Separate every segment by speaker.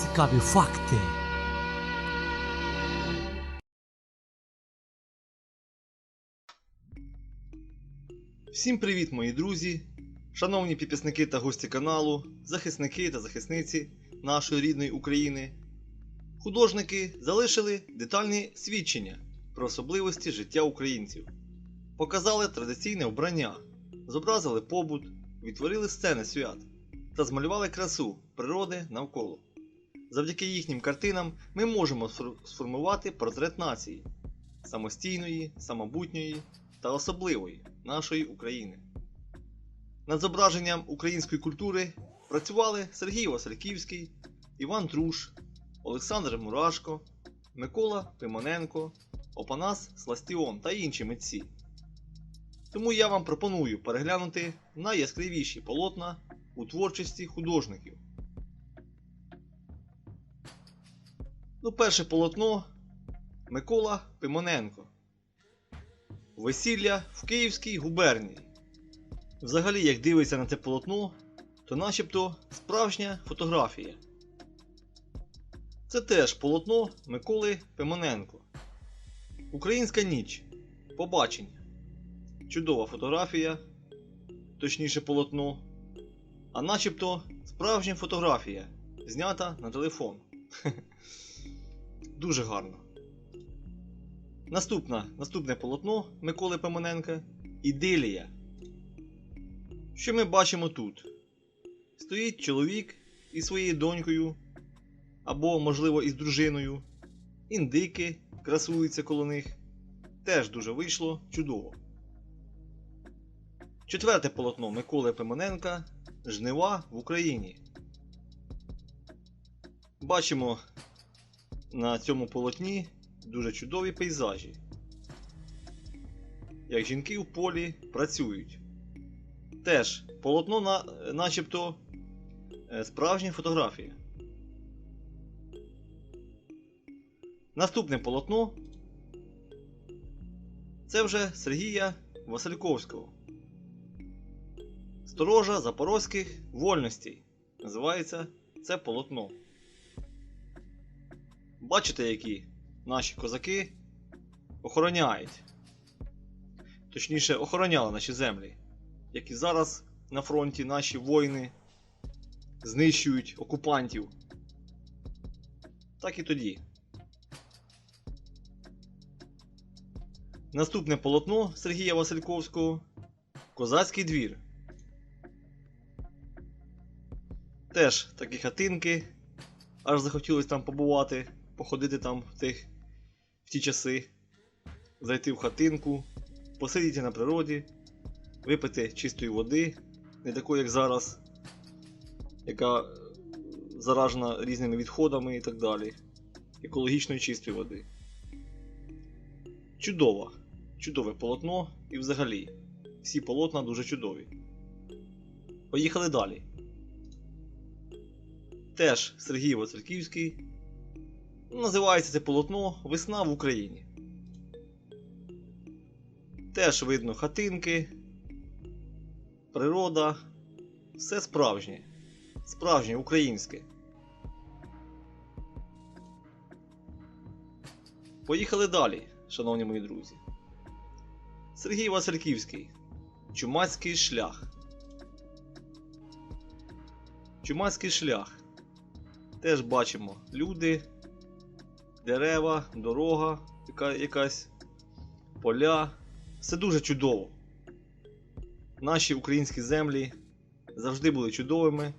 Speaker 1: Цікаві факти.
Speaker 2: Всім привіт, мої друзі, шановні підписники та гості каналу, захисники та захисниці нашої рідної України. Художники залишили детальні свідчення про особливості життя українців, показали традиційне вбрання, зобразили побут, відтворили сцени свят та змалювали красу природи навколо. Завдяки їхнім картинам ми можемо сформувати портрет нації самостійної, самобутньої та особливої нашої України. Над зображенням української культури працювали Сергій Васильківський, Іван Труш, Олександр Мурашко, Микола Пимоненко, Опанас Сластіон та інші митці. Тому я вам пропоную переглянути найяскравіші полотна у творчості художників. Ну, перше полотно Микола Пимоненко. Весілля в Київській губернії. Взагалі, як дивиться на це полотно, то начебто справжня фотографія. Це теж полотно Миколи Пимоненко. Українська ніч. Побачення. Чудова фотографія, точніше полотно. А начебто справжня фотографія, знята на телефон. Дуже гарно. Наступна, наступне полотно Миколи Пимоненка Ідилія. Що ми бачимо тут? Стоїть чоловік із своєю донькою, або, можливо, із дружиною. Індики красуються коло них. Теж дуже вийшло чудово. Четверте полотно Миколи Пимоненка Жнива в Україні. Бачимо на цьому полотні дуже чудові пейзажі. Як жінки в полі працюють. Теж полотно на, начебто е, справжня фотографія. Наступне полотно це вже Сергія Васильковського. Сторожа запорозьких вольностей. Називається це полотно. Бачите, які наші козаки охороняють. Точніше, охороняли наші землі. Як і зараз на фронті наші воїни знищують окупантів. Так і тоді. Наступне полотно Сергія Васильковського Козацький двір. Теж такі хатинки. Аж захотілося там побувати, походити там в тих в ті часи, зайти в хатинку, посидіти на природі, випити чистої води, не такої, як зараз, яка е, заражена різними відходами і так далі. Екологічної чистої води. Чудово. Чудове полотно і взагалі. Всі полотна дуже чудові. Поїхали далі. Теж Сергій Васильківський. Називається це полотно Весна в Україні. Теж видно хатинки, природа, все справжнє. Справжнє українське. Поїхали далі, шановні мої друзі. Сергій Васильківський. Чумацький шлях. Чумацький шлях. Теж бачимо люди, дерева, дорога, яка, якась поля. Все дуже чудово. Наші українські землі завжди були чудовими,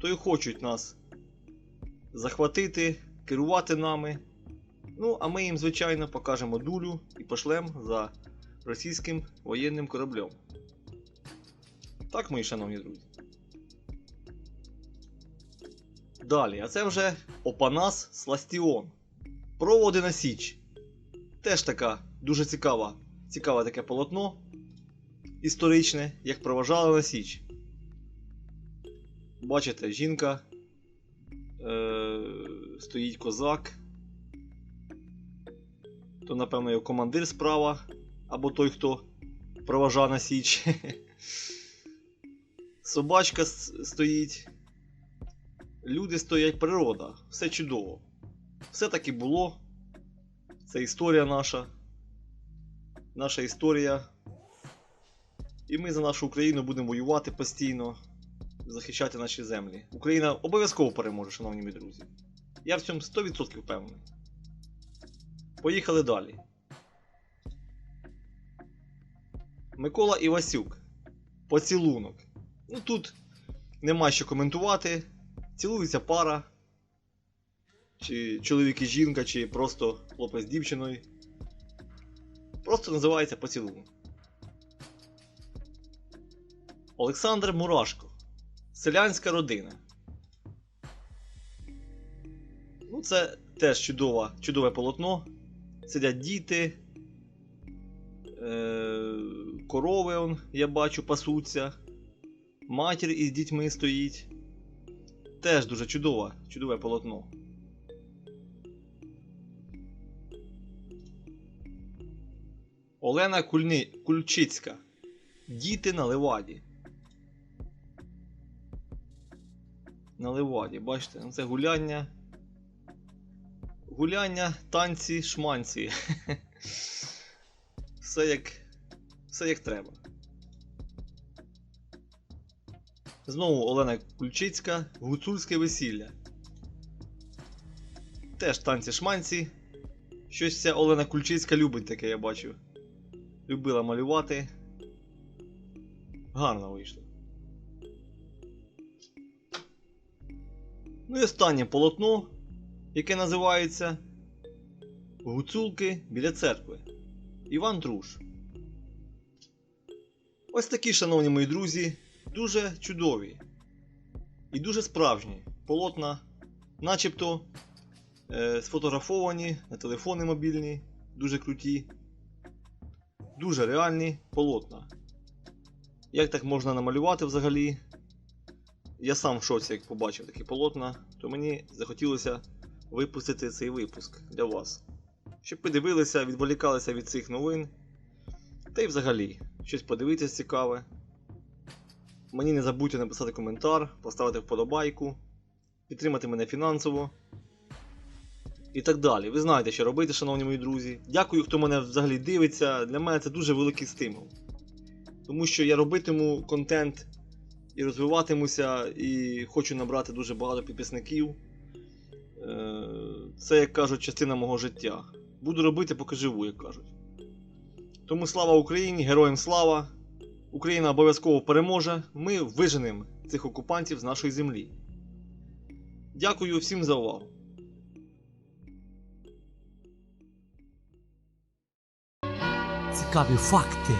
Speaker 2: то й хочуть нас захватити, керувати нами. Ну, а ми їм, звичайно, покажемо дулю і пошлем за російським воєнним кораблем. Так, мої шановні друзі. Далі, а це вже Опанас Сластіон. Проводи на Січ. Теж така дуже цікава, цікаве таке полотно. Історичне, як проважали на Січ. Бачите, жінка. Е- стоїть козак. То, напевно, його командир справа. Або той, хто проважав на Січ. Собачка стоїть. Люди стоять, природа, все чудово. Все так і було. Це історія наша. Наша історія. І ми за нашу Україну будемо воювати постійно, захищати наші землі. Україна обов'язково переможе, шановні мої друзі. Я в цьому 100% впевнений. Поїхали далі. Микола Івасюк. Поцілунок. Ну тут нема що коментувати. Цілується пара. Чи чоловік і жінка, чи просто хлопець з дівчиною. Просто називається поцілунок. Олександр Мурашко. Селянська родина. Ну, це теж чудова, чудове полотно. Сидять діти. Е- корови, он, я бачу, пасуться. Матір із дітьми стоїть. Теж дуже чудове, чудове полотно. Олена Кульни... Кульчицька. Діти на леваді. На леваді, бачите, ну це гуляння. Гуляння, танці, шманці. Все як. Все як треба. Знову Олена Кульчицька, гуцульське весілля. Теж танці шманці. Щось ця Олена Кульчицька любить таке, я бачу. Любила малювати. Гарно вийшло. Ну і останнє полотно, яке називається Гуцулки біля церкви. Іван Труш. Ось такі, шановні мої друзі, дуже чудові і дуже справжні полотна, начебто е, сфотографовані на телефони мобільні, дуже круті, дуже реальні полотна. Як так можна намалювати взагалі? Я сам в шоці, як побачив такі полотна, то мені захотілося випустити цей випуск для вас. Щоб подивилися, відволікалися від цих новин. Та й взагалі, щось подивитися цікаве. Мені не забудьте написати коментар, поставити вподобайку, підтримати мене фінансово. І так далі. Ви знаєте, що робити, шановні мої друзі. Дякую, хто мене взагалі дивиться. Для мене це дуже великий стимул. Тому що я робитиму контент і розвиватимуся, і хочу набрати дуже багато підписників. Е, Це, як кажуть, частина мого життя. Буду робити, поки живу, як кажуть. Тому слава Україні, героям слава! Україна обов'язково переможе. Ми виженемо цих окупантів з нашої землі. Дякую всім за увагу.
Speaker 1: Цікаві факти.